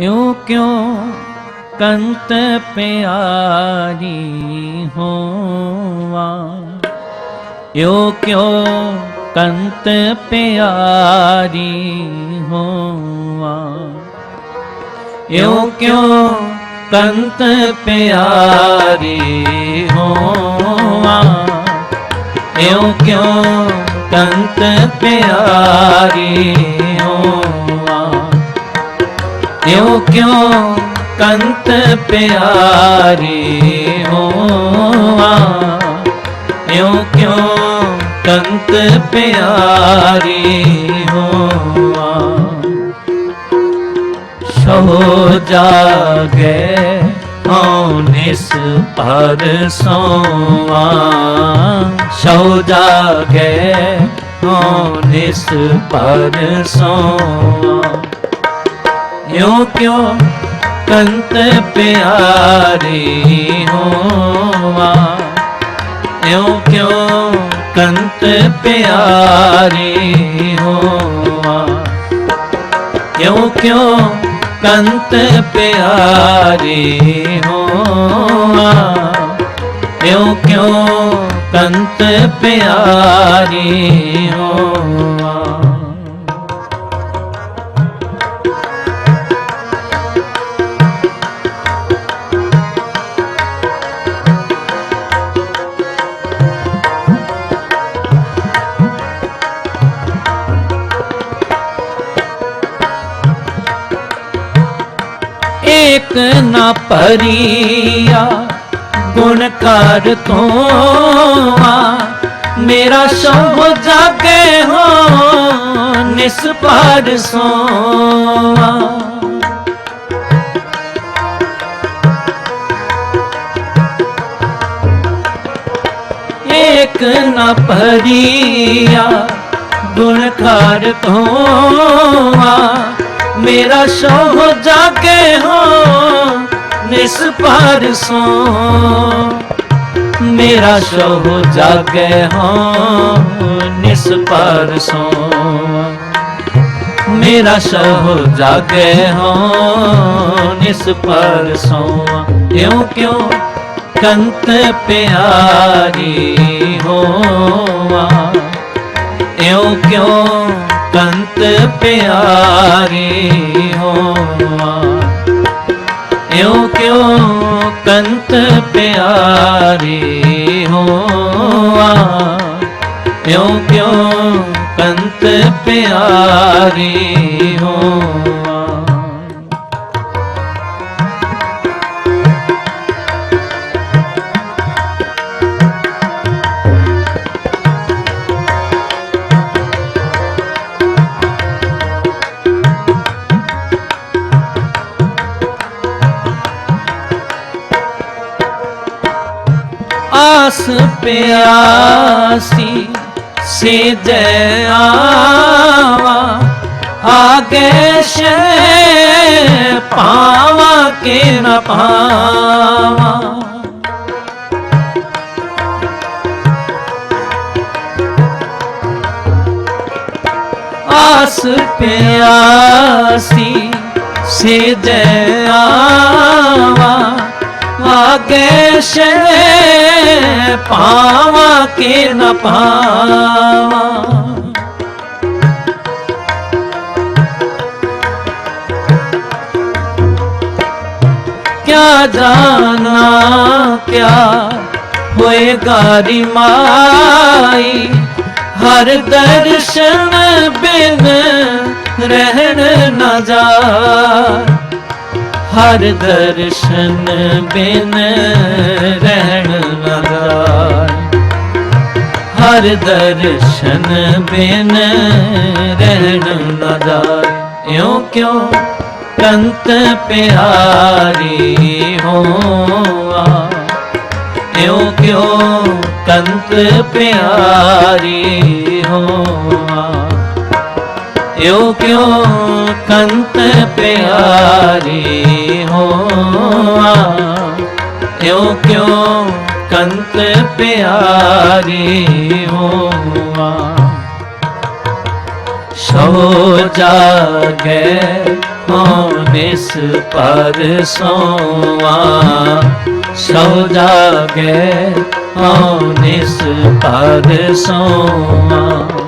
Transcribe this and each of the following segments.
ਇਉ ਕਿਉ ਕੰਤ ਪਿਆਰੀ ਹੋਵਾ? ਇਉ ਕਿਉ ਕੰਤ ਪਿਆਰੀ ਹੋਵਾ? ਇਉ ਕਿਉ ਕੰਤ ਪਿਆਰੀ ਹੋਵਾ? ਇਉ ਕਿਉ ਕੰਤ ਪਿਆਰੀ ਹੋਵਾ? ਇਉ ਕਿਉ ਕੰਤ ਪਿਆਰੀ ਹੋਵਾ? ਇਉ ਕਿਉ ਕੰਤ ਪਿਆਰੀ ਹੋਵਾ? ਸੋ ਜਾਗੇ ਹਉ ਨਿਸ ਪਰ ਸੋਵਾ ਸੋ ਜਾਗੇ ਹਉ ਨਿਸ ਪਰ ਸੋਵਾ ਯੋ ਕਿਉ ਕੰਤ ਪਿਆਰੀ ਹੋਵਾ? ਯੋ ਕਿਉ ਕੰਤ ਪਿਆਰੀ ਹੋਵਾ? ਕਿਉ ਕਿਉ ਕੰਤ ਪਿਆਰੀ ਹੋਵਾ? ਕਿਉ ਕਿਉ ਕੰਤ ਪਿਆਰੀ ਹੋਵਾ? ਏਕ ਨਾ ਭਰੀਆ, ਗੁਣ ਕਰ ਤੋਆ ਮੇਰਾ ਸ਼ੰਭ ਜਾਗੇ ਹੋ, ਨਿਸਪਾਰ ਸੋਆ। ਏਕ ਨਾ ਭਰੀਆ, ਗੁਣ ਕਰ ਤੋਆ ਮੇਰਾ ਸ਼ੋਹ ਜਾਗੇ ਹੋ ਨਿਸਪਾਰ ਸੋ। ਮੇਰਾ ਸ਼ੋਹ ਜਾਗੇ ਹੋ ਨਿਸਪਾਰ ਸੋ। ਮੇਰਾ ਸ਼ੋਹ ਜਾਗੇ ਹੋ ਨਿਸਪਾਰ ਸੋ। ਕਿਉਂ ਕਿਉਂ? ਕੰਤ ਪਿਆਰੀ ਹੋਵਾ। ਇਉ, ਕਿਉ? ਕੰਤ ਪਿਆਰੀ ਹੋਵਾ। ਇਉ ਕਿਉ ਕੰਤ ਪਿਆਰੀ ਹੋਵਾ? ਇਉ ਕਿਉ ਕੰਤ ਪਿਆਰੀ ਹੋਵਾ? ਪਿਆਸੀ ਸੇ ਜੈ ਆਵਾ ਆਗੇ ਸ਼ੈ ਪਾਵਾ ਕੇ ਨ ਪਾਵਾ ਆਸ ਪਿਆਸੀ ਸੇ ਆਵਾ ਆਗੇ ਸ਼ੈ ਪਾਵਾ ਕੇ ਨ ਪਾਵਾ ਕਿਆ ਜਾਣਾ, ਕਿਆ ਹੋਏਗਾ ਰਿਮਾਈ? ਹਰ ਦਰਸ਼ਨ ਬਿਨ ਰਹਿਣ ਨਾ ਜਾ ਹਰ ਦਰਸ਼ਨ ਬਿਨ ਰਹਿਣ ਨਾ ਹਰ ਦਰਸ਼ਨ ਬਿਨ ਰਹਿਣ ਨਾ ਇਉਂ ਕਿਉਂ ਕਿਉ ਕੰਤ ਪਿਆਰੀ ਹੋਆ? ਇਉ ਕਿਉ ਕੰਤ ਪਿਆਰੀ ਹੋਆ? ਇਉ ਕਿਉ ਕੰਤ ਪਿਆਰੀ ਹੋਆ ਇਉ ਕਿਉ ਕੰਤ ਪਿਆਰੀ ਹੋਆ ਸੋ ਜਾਗੇ ਹੋ ਪਰ ਸੋਵਾ? ਸੋ ਜਾਗੇ ਹੋ ਨਿਸ ਪਰ ਸੋਵਾ?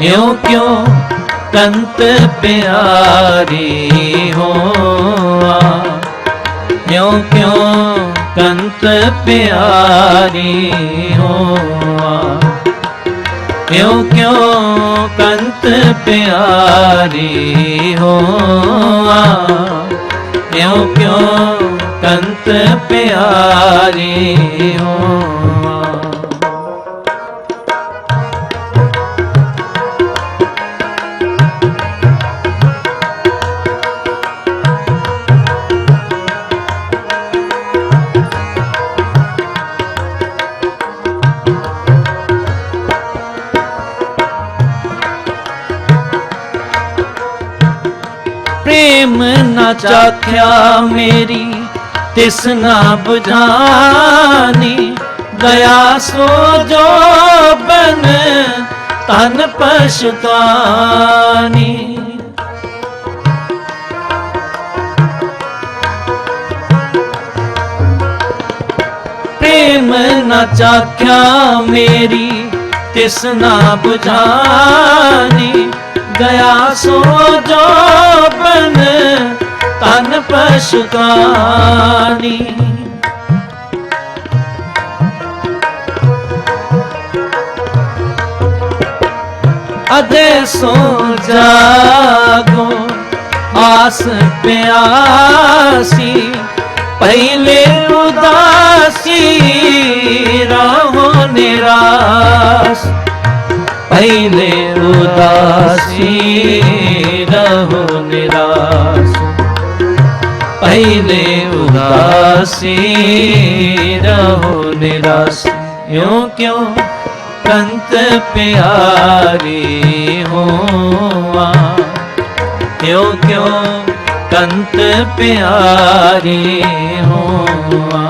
ਇਉ ਕਿਉ ਕੰਤ ਪਿਆਰੀ ਹੋਆ? ਇਉ ਕਿਉ ਕੰਤ ਪਿਆਰੀ ਹੋਆ? ਇਉ ਕਿਉ ਕੰਤ ਪਿਆਰੀ ਹੋਆ? ਇਉ ਕਿਉ ਕੰਤ ਪਿਆਰੀ ਹੋਆ? ਪ੍ਰੇਮ ਨਾ ਚਾਖਿਆ ਮੇਰੀ, ਤਿਸ ਨਾ ਬੁਝਾਨੀ। ਗਿਆ ਸੋ ਜੋ ਬਨ ਤਨ ਪਛਤਾਨੀ। ਪ੍ਰੇਮ ਨਾ ਚਾਖਿਆ ਮੇਰੀ, ਤਿਸ ਨਾ ਬੁਝਾਨੀ। ਗਿਆ ਸੋ ਜੋ ਤਨ ਪਛਤਾਨੀ। ਅਦੇ ਸੋ ਜਾਗੋ ਆਸ ਪਿਆਸੀ ਪਹਿਲੇ ਉਦਾਸੀ ਰਹੋ ਨਿਰਾਸ। ਪਹਿਲੇ ਉਦਾਸੀ ਰਹੋ ਨਿਰਾਸ ਪਹਿਲੇ ਉਦਾਸੀ ਰਹੋ ਨਿਰਾਸ ਯੋ ਕਿਉ ਕੰਤ ਪਿਆਰੀ ਹੋਵਾ ਕਿਉ ਕਿਉ ਕੰਤ ਪਿਆਰੀ ਹੋਵਾ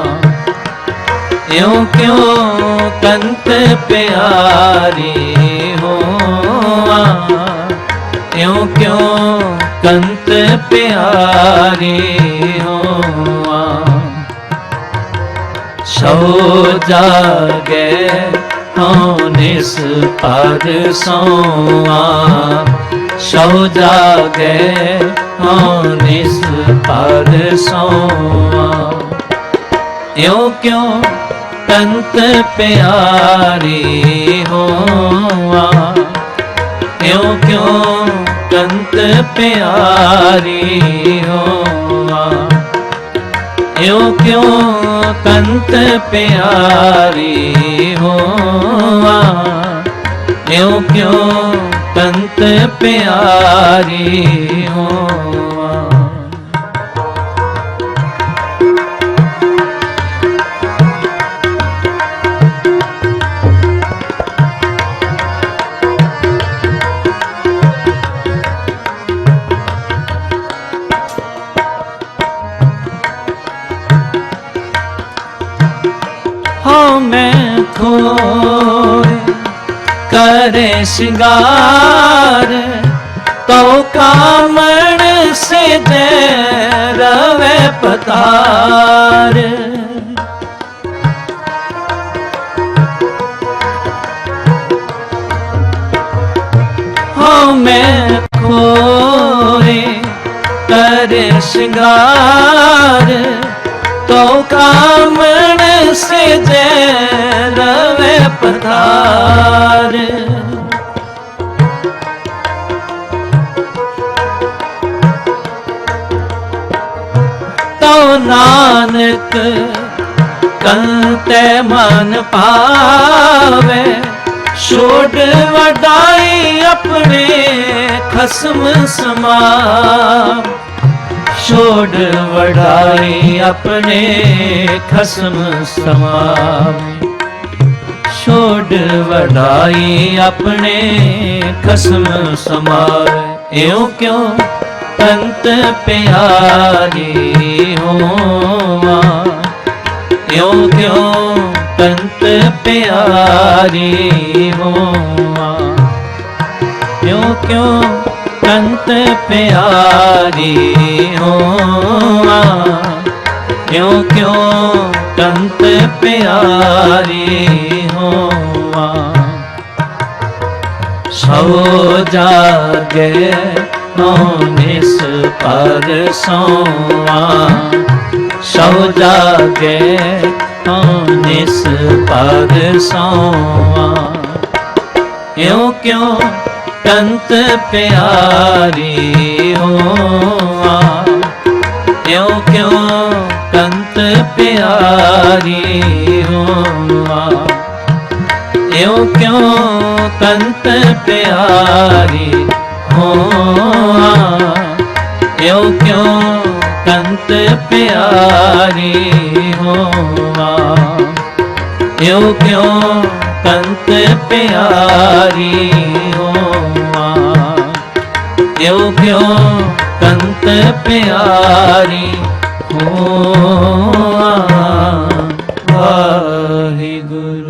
ਇਉ ਕਿਉ ਕੰਤ ਪਿਆਰੀ ਹੋਆ ਇਉ ਕਿਉ ਕੰਤ ਪਿਆਰੀ ਹੋਆ ਸੋ ਜਾਗੇ ਹਉ ਨਿਸ ਪਦ ਸੋਆ ਸੋ ਜਾਗੇ ਹਉ ਨਿਸ ਪਦ ਸੋਆ ਕੰਤ ਪਿਆਰੀ ਹੋਆ। ਇਉ ਕਿਉ ਕੰਤ ਪਿਆਰੀ ਹੋਆ। ਇਉ ਕਿਉ ਕੰਤ ਪਿਆਰੀ ਹੋਆ। ਇਉ ਕਿਉ ਕੰਤ ਪਿਆਰੀ ਹੋਆ। ਕਰੇ ਸ਼ਿੰਗਾਰ ਤੋ ਕਾਮਣ ਸੇ ਦੇ ਰਵੇ ਪਤਾਰ। ਹਾਂ ਮੈਂ ਖੋਏ ਕਰੇ ਸ਼ਿੰਗਾਰ ਤੋ ਕਾਮਣ ਸੇ ਜੇ ਰਵੇ ਪਧਾਰ ਤੋ ਨਾਨਕ ਕੰਤੇ ਮਨ ਪਾਵੇ ਛੋੜ ਵਡਾਈ ਆਪਣੇ ਖਸਮ ਸਮਾ ਛੋੜ ਵਡਾਈ ਆਪਣੇ ਖਸਮ ਸਮਾਵੇ। ਛੋੜ ਵਡਾਈ ਆਪਣੇ ਖਸਮ ਸਮਾਵੇ। ਇਉ ਕਿਉ ਤੰਤ ਪਿਆਰੀ ਹੋਵਾ? ਇਉਂ ਕਿਉਂ ਤੰਤ ਪਿਆਰੀ ਹੋਵਾ? ਇਉ ਕਿਉ ਕੰਤ ਪਿਆਰੀ ਹੋਆ ਕਿਉ ਕਿਉ ਕੰਤ ਪਿਆਰੀ ਹੋਆ ਸੋ ਜਾਗੇ ਨੋਨਿਸ ਪਰ ਸੋਆ ਸੋ ਜਾਗੇ ਨੋਨਿਸ ਪਰ ਸੋਆ ਇਉ ਕਿਉ ਕੰਤ ਪਿਆਰੀ ਹੋਆ। ਇਉ ਕਿਉ ਕੰਤ ਪਿਆਰੀ ਹੋਆ। ਇਉ ਕਿਉ ਕੰਤ ਪਿਆਰੀ ਹੋਆ। ਇਉ ਕਿਉ ਕੰਤ ਪਿਆਰੀ ਹੋਆ। ਇਉ ਕਿਉ ਕੰਤ ਪਿਆਰੀ ਹੋਆ ਇਉ ਕਿਉ ਕੰਤ ਪਿਆਰੀ ਹੋਆ ਵਾਹਿਗੁਰੂ।